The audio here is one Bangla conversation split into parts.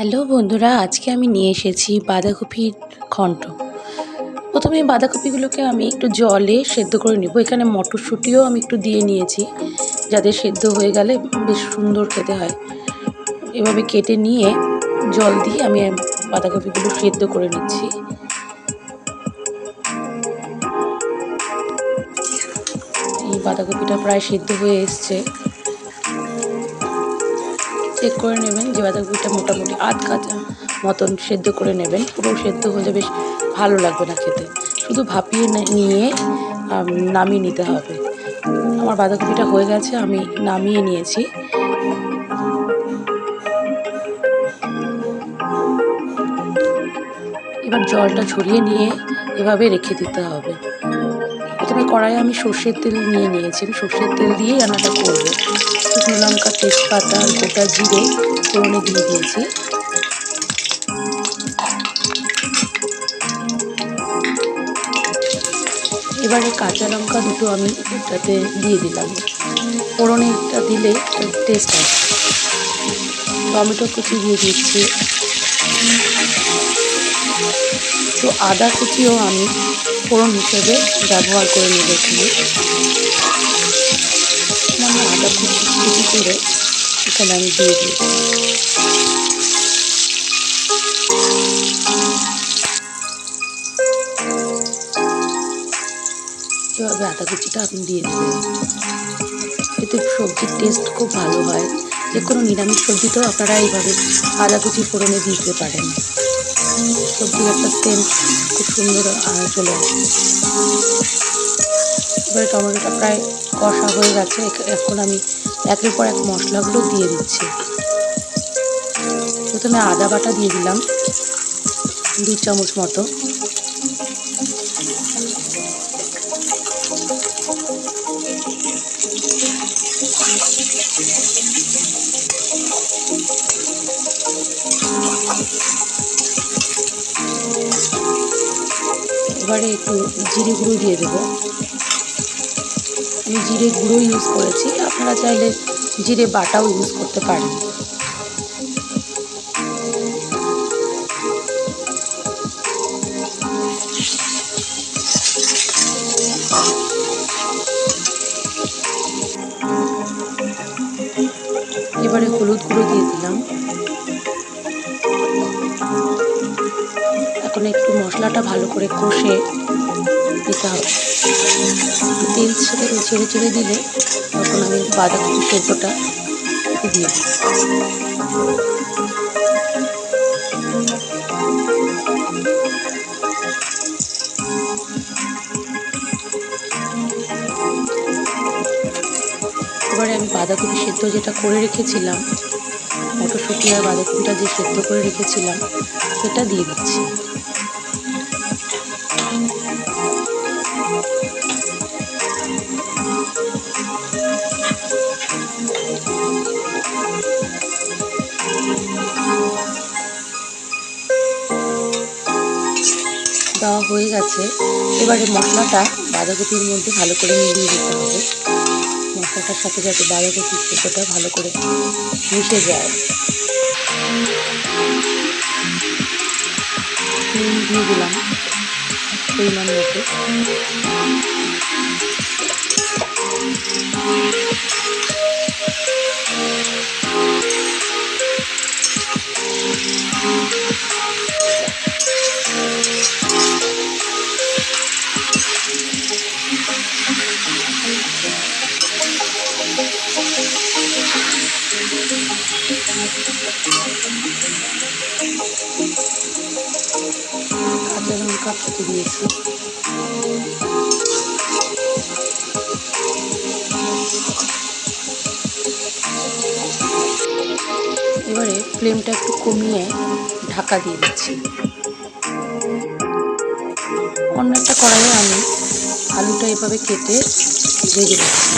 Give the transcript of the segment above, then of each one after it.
হ্যালো বন্ধুরা, আজকে আমি নিয়ে এসেছি বাঁধাকপির ঘন্ট প্রথমে বাঁধাকপিগুলোকে আমি একটু জলে সেদ্ধ করে নেব। এখানে মটরশুঁটিও আমি একটু দিয়ে নিয়েছি, যাতে সেদ্ধ হয়ে গেলে বেশ সুন্দর খেতে হয়। এভাবে কেটে নিয়ে জল দিয়ে আমি বাঁধাকপিগুলো সেদ্ধ করে নিচ্ছি। এই বাঁধাকপিটা প্রায় সেদ্ধ হয়ে এসছে। চেক করে নেবেন, যে বাঁধাকপিটা মোটামুটি আধ কাঁচা মতন সেদ্ধ করে নেবেন। পুরো সেদ্ধ হলে বেশ ভালো লাগবে না খেতে। শুধু ভাপিয়ে নিয়ে নামিয়ে নিতে হবে। আমার বাঁধাকপিটা হয়ে গেছে, আমি নামিয়ে নিয়েছি। এবার জলটা ছড়িয়ে নিয়ে এভাবে রেখে দিতে হবে। প্রথমে কড়াইয়ে আমি সর্ষের তেল নিয়ে নিয়েছি। আমি সর্ষের তেল দিয়েই রান্নাটা করব। শুকনো লঙ্কা, তেজপাতা গোটা জিরে ফোড়নে দিয়ে দিয়েছি। এবারে কাঁচা লঙ্কা দুটো আমি এটাতে দিয়ে দিলাম। ফোড়নেটা দিলে টেস্ট আসে টমেটো কুচি দিয়ে দিচ্ছি। তো আদা কুচিও আমি ফোড়ন হিসেবে ব্যবহার করে এখানে মানে আদা কুচি কুচি করে এখানে আমি দিয়ে দিয়েছি। এভাবে আদা কুচিটা আপনি দিয়ে দেবেন এতে সবজির টেস্ট খুব ভালো হয়। যে কোনো নিরামিষ সবজিতেও আপনারা এইভাবে আদা কুচি ফোড়নে দিতে পারেন। সবজির একটা সেন্ট খুব সুন্দর চলে আসে। এবারে টমেটোটা প্রায় কষা হয়ে গেছে। এখন আমি একের পর এক মশলাগুলো দিয়ে দিচ্ছি। প্রথমে আদা বাটা দিয়ে দিলাম, দু চামচ মতো। এবারে একটু জিরে গুঁড়ো দিয়ে দেবো। আমি জিরে গুঁড়ো ইউজ করেছি। আপনারা চাইলে জিরে বাটাও ইউজ করতে পারেন। এবারে হলুদ গুঁড়ো দিয়ে দিলাম। এখন একটু মশলাটা ভালো করে কষে দিতে হবে। তেল ছেড়ে ছেড়ে ছেড়ে দিলে তখন আমি বাঁধাকপি সেদ্ধটা দিয়ে এবারে আমি বাঁধাকপি সেদ্ধ যেটা করে রেখেছিলাম মটরশুঁটি আর বাঁধাকপিটা যে সেদ্ধ করে রেখেছিলাম, সেটা দিয়ে দিচ্ছি। দেওয়া হয়ে গেছে। এবারে মশলাটা বাঁধাকপির মধ্যে ভালো করে মিলিয়ে দিতে হবে। মশলাটার সাথে যাতে বাঁধাকপির সেদ্ধটা ভালো করে মিশে যায়। নুন দিয়ে দিলাম পরিমাণ মতো দিয়েছি এবারে ফ্লেমটা একটু কমিয়ে ঢাকা দিয়ে দিচ্ছি। অন্য একটা কড়াইয়ে আমি আলুটা এভাবে কেটে ভেজে দিচ্ছি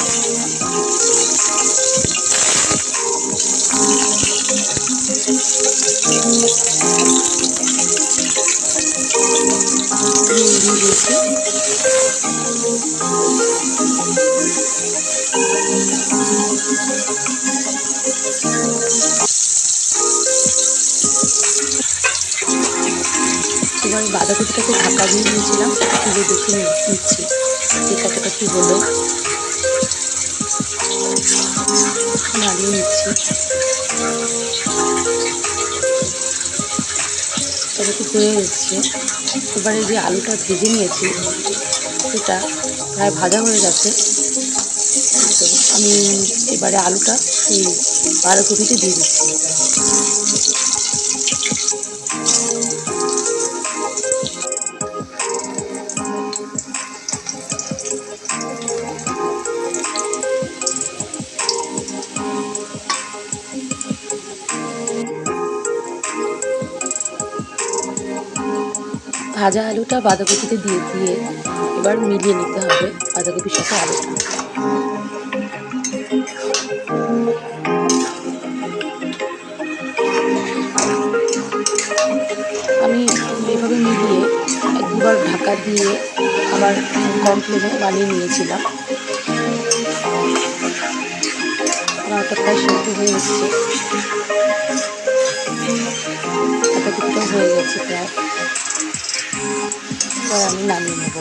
এবার বাঁধাকপিটাকে ঢাকা দিয়ে দিয়েছিলাম সেটা তুলে দেখে নিচ্ছি। যে কতটা কী হলো। নাড়িয়ে নিচ্ছি। একটু হয়ে এসছে এবারে যে আলুটা ভেজে নিয়েছি, সেটা প্রায় ভাজা হয়ে গেছে। তো আমি এবারে আলুটা এই বাঁধাকপিতে দিয়ে দিচ্ছি। ভাজা আলুটা বাঁধাকপিতে দিয়ে দিয়ে এবার মিলিয়ে নিতে হবে বাঁধাকপির সাথে আলুটা আমি এভাবে মিলিয়ে দুবার ঢাকা দিয়ে আবার কম ফ্লেমে বানিয়ে নিয়েছিলাম। আমার প্রায় হয়ে এসছে। হয়ে গেছে প্রায়। এবার আমি নামিয়ে নেব।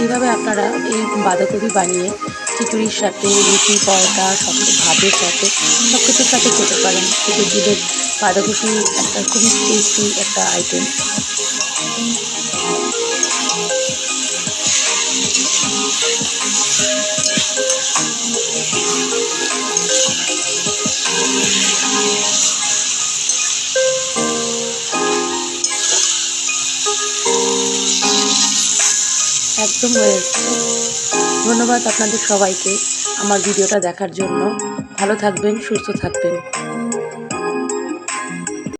এইভাবে আপনারা এই বাঁধাকপি বানিয়ে খিচুড়ির সাথে, রুটি, পরোটা সব ভাতের সাথে সব কিছুর সাথে খেতে পারেন। এটা দিনের বাঁধাকপি, একটা খুবই টেস্টি একটা আইটেম একদম হয়েছে ধন্যবাদ আপনাদের সবাইকে আমার ভিডিওটা দেখার জন্য। ভালো থাকবেন সুস্থ থাকবেন।